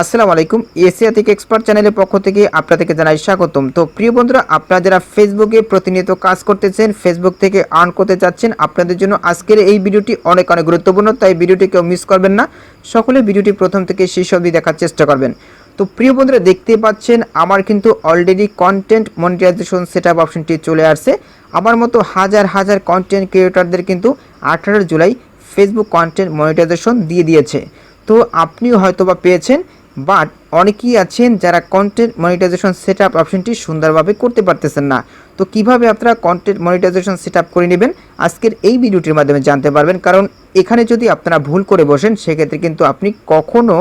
আসসালামু আলাইকুম, এশিয়া থেকে এক্সপার্ট চ্যানেলের পক্ষ থেকে আপনাদেরকে জানাই স্বাগতম। তো প্রিয় বন্ধুরা, আপনারা যারা ফেসবুকে প্রতিনিয়ত কাজ করতেছেন, ফেসবুক থেকে আর্ন করতে চাচ্ছেন, আপনাদের জন্য আজকের এই ভিডিওটি অনেক অনেক গুরুত্বপূর্ণ, তাই ভিডিওটি কেউ মিস করবেন না। সকলে ভিডিওটি প্রথম থেকে শেষ অবধি দেখার চেষ্টা করবেন। তো প্রিয় বন্ধুরা, দেখতে পাচ্ছেন আমার কিন্তু already content monetization set up অপশনটি চলে আসছে। আমার মতো হাজার হাজার কন্টেন্ট ক্রিয়েটরদের কিন্তু আঠারো জুলাই ফেসবুক কন্টেন্ট মনিটাইজেশন দিয়ে দিয়েছে। তো আপনিও হয়তো বা পেয়েছেন বাট অনেকেই আছেন যারা কন্টেন্ট মনিটাইজেশন সেট আপ অপশনটি সুন্দরভাবে করতে পারতেছেন না। তো কীভাবে আপনারা কন্টেন্ট মনিটাইজেশন সেট আপ করে নেবেন? আজকের এই ভিডিওটির মাধ্যমে জানতে পারবেন। কারণ এখানে যদি আপনারা ভুল করে বসেন, সেক্ষেত্রে কিন্তু আপনি কখনও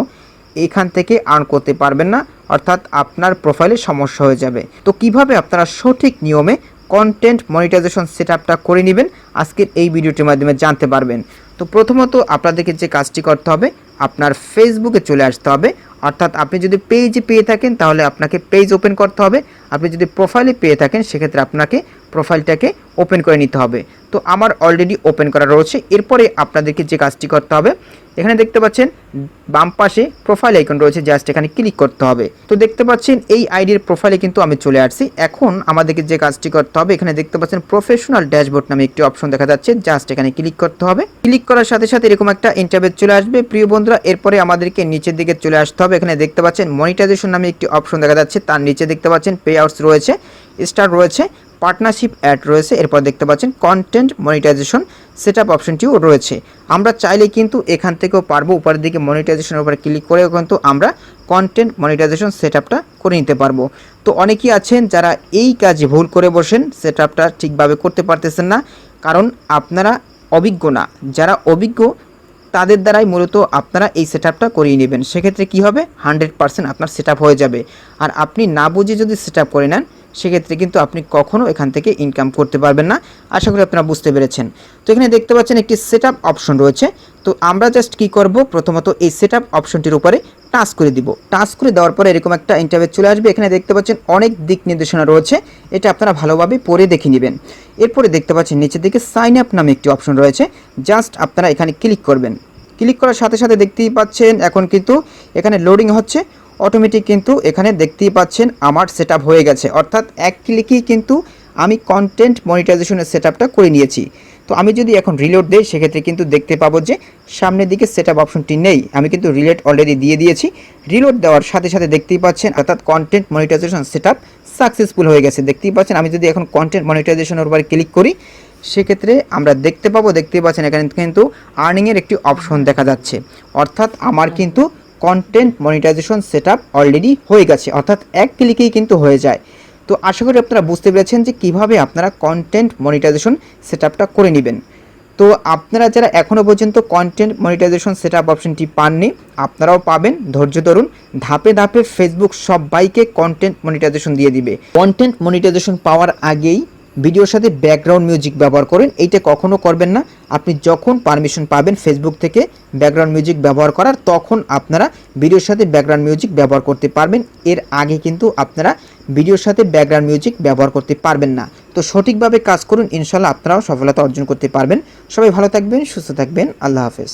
এখান থেকে আর্ন করতে পারবেন না। অর্থাৎ আপনার প্রোফাইলে সমস্যা হয়ে যাবে। তো কীভাবে আপনারা সঠিক নিয়মে কন্টেন্ট মনিটাইজেশন সেট আপটা করে নেবেন? আজকের এই ভিডিওটির মাধ্যমে জানতে পারবেন। তো প্রথমত আপনাদেরকে যে কাজটি করতে হবে, আপনার ফেসবুকে চলে আসতে হবে। অর্থাৎ আপনি যদি পেজে পেয়ে থাকেন, তাহলে আপনাকে পেজ ওপেন করতে হবে। আপনি যদি প্রোফাইলে পেয়ে থাকেন, সেক্ষেত্রে আপনাকে প্রোফাইলটাকে ওপেন করে নিতে হবে। তো আমার অলরেডি ওপেন করা রয়েছে। এরপরে আপনাদেরকে যে কাজটি করতে হবে এখানে দেখতে পাচ্ছেন বাম পাশে প্রোফাইল আইকন রয়েছে জাস্ট এখানে ক্লিক করতে হবে। তো দেখতে পাচ্ছেন, এই আইডির প্রোফাইলে কিন্তু আমি চলে আসছি। এখন আমাদেরকে যে কাজটি করতে হবে, এখানে দেখতে পাচ্ছেন প্রফেশনাল ড্যাশবোর্ড নামে একটি অপশন দেখা যাচ্ছে জাস্ট এখানে ক্লিক করতে হবে। ক্লিক করার সাথে সাথে এরকম একটা ইন্টারভেট চলে আসবে। প্রিয় বন্ধুরা, এরপরে আমাদেরকে নিচের দিকে চলে আসতে হবে। এখানে দেখতে পাচ্ছেন মনিটাইজেশন নামে একটি অপশন দেখা যাচ্ছে, তার নিচে দেখতে পাচ্ছেন পে আউটস রয়েছে স্টার রয়েছে। পার্টনারশিপ অ্যাড রয়েছে। এরপর দেখতে পাচ্ছেন কন্টেন্ট মনিটাইজেশন সেট আপ অপশনটিও রয়েছে। আমরা চাইলে কিন্তু এখান থেকেও পারব, উপরের দিকে মনিটাইজেশনের উপরে ক্লিক করেও কিন্তু আমরা কন্টেন্ট মনিটাইজেশন সেট করে নিতে পারব। তো অনেকেই আছেন যারা এই কাজে ভুল করে বসেন সেট ঠিকভাবে করতে পারতেছেন না। কারণ আপনারা অভিজ্ঞ না। যারা অভিজ্ঞ, তাদের দ্বারাই মূলত আপনারা এই সেট আপটা করিয়ে নেবেন। সেক্ষেত্রে কী হবে? হান্ড্রেড পার্সেন্ট আপনার সেট হয়ে যাবে। আর আপনি না বুঝে যদি সেট করে নেন সেক্ষেত্রে কিন্তু আপনি কখনও এখান থেকে ইনকাম করতে পারবেন না। আশা করি আপনারা বুঝতে পেরেছেন। তো এখানে দেখতে পাচ্ছেন একটি সেট অপশন রয়েছে। তো আমরা জাস্ট কি করব? প্রথমত এই সেট অপশনটির উপরে টাচ করে দিব। টাচ করে দেওয়ার পরে এরকম একটা ইন্টারভেট চলে আসবে। এখানে দেখতে পাচ্ছেন অনেক দিক নির্দেশনা রয়েছে। এটা আপনারা ভালোভাবে পড়ে দেখে নেবেন। এরপরে দেখতে পাচ্ছেন নিচের দিকে সাইন আপ নামে একটি অপশন রয়েছে। জাস্ট আপনারা এখানে ক্লিক করবেন। ক্লিক করার সাথে সাথে দেখতেই পাচ্ছেন এখন কিন্তু এখানে লোডিং হচ্ছে। অটোমেটিক কিন্তু এখানে দেখতেই পাচ্ছেন আমার সেট হয়ে গেছে। অর্থাৎ এক ক্লিকেই কিন্তু আমি কন্টেন্ট মনিটাইজেশনের সেট করে নিয়েছি। তো আমি যদি এখন রিলোড দিই, সেক্ষেত্রে কিন্তু দেখতে পাবো যে সামনের দিকে সেট অপশনটি নেই। আমি কিন্তু রিলেট অলরেডি দিয়ে দিয়েছি। রিলোড দেওয়ার সাথে সাথে দেখতেই পাচ্ছেন, অর্থাৎ কন্টেন্ট মনিটাইজেশন সেট সাকসেসফুল হয়ে গেছে। দেখতেই পাচ্ছেন, আমি যদি এখন কন্টেন্ট মনিটাইজেশনের উপরে ক্লিক করি, সেক্ষেত্রে আমরা দেখতে পাবো, দেখতেই পাচ্ছেন এখানে কিন্তু আর্নিংয়ের একটি অপশন দেখা যাচ্ছে। অর্থাৎ আমার কিন্তু কন্টেন্ট মনিটাইজেশন সেট অলরেডি হয়ে গেছে, অর্থাৎ এক ক্লিকেই কিন্তু হয়ে যায়। তো আশা করি আপনারা বুঝতে পেরেছেন যে কীভাবে আপনারা কন্টেন্ট মনিটাইজেশন সেট করে নেবেন। তো আপনারা যারা এখনও পর্যন্ত কন্টেন্ট মনিটাইজেশন সেট আপ অপশনটি পাননি, আপনারাও পাবেন। ধৈর্য ধরুন, ধাপে ধাপে ফেসবুক সবাইকে কন্টেন্ট মনিটাইজেশন দিয়ে দিবে। কন্টেন্ট মনিটাইজেশন পাওয়ার আগেই ভিডিওর সাথে ব্যাকগ্রাউন্ড মিউজিক ব্যবহার করেন, এইটা কখনো করবেন না। আপনি যখন পারমিশন পাবেন ফেসবুক থেকে ব্যাকগ্রাউন্ড মিউজিক ব্যবহার করার, তখন আপনারা ভিডিওর সাথে ব্যাকগ্রাউন্ড মিউজিক ব্যবহার করতে পারবেন। এর আগে কিন্তু আপনারা ভিডিওর সাথে ব্যাকগ্রাউন্ড মিউজিক ব্যবহার করতে পারবেন না। তো সঠিকভাবে কাজ করুন ইনশাল্লাহ আপনারাও সফলতা অর্জন করতে পারবেন। সবাই ভালো থাকবেন, সুস্থ থাকবেন। আল্লাহ হাফেজ।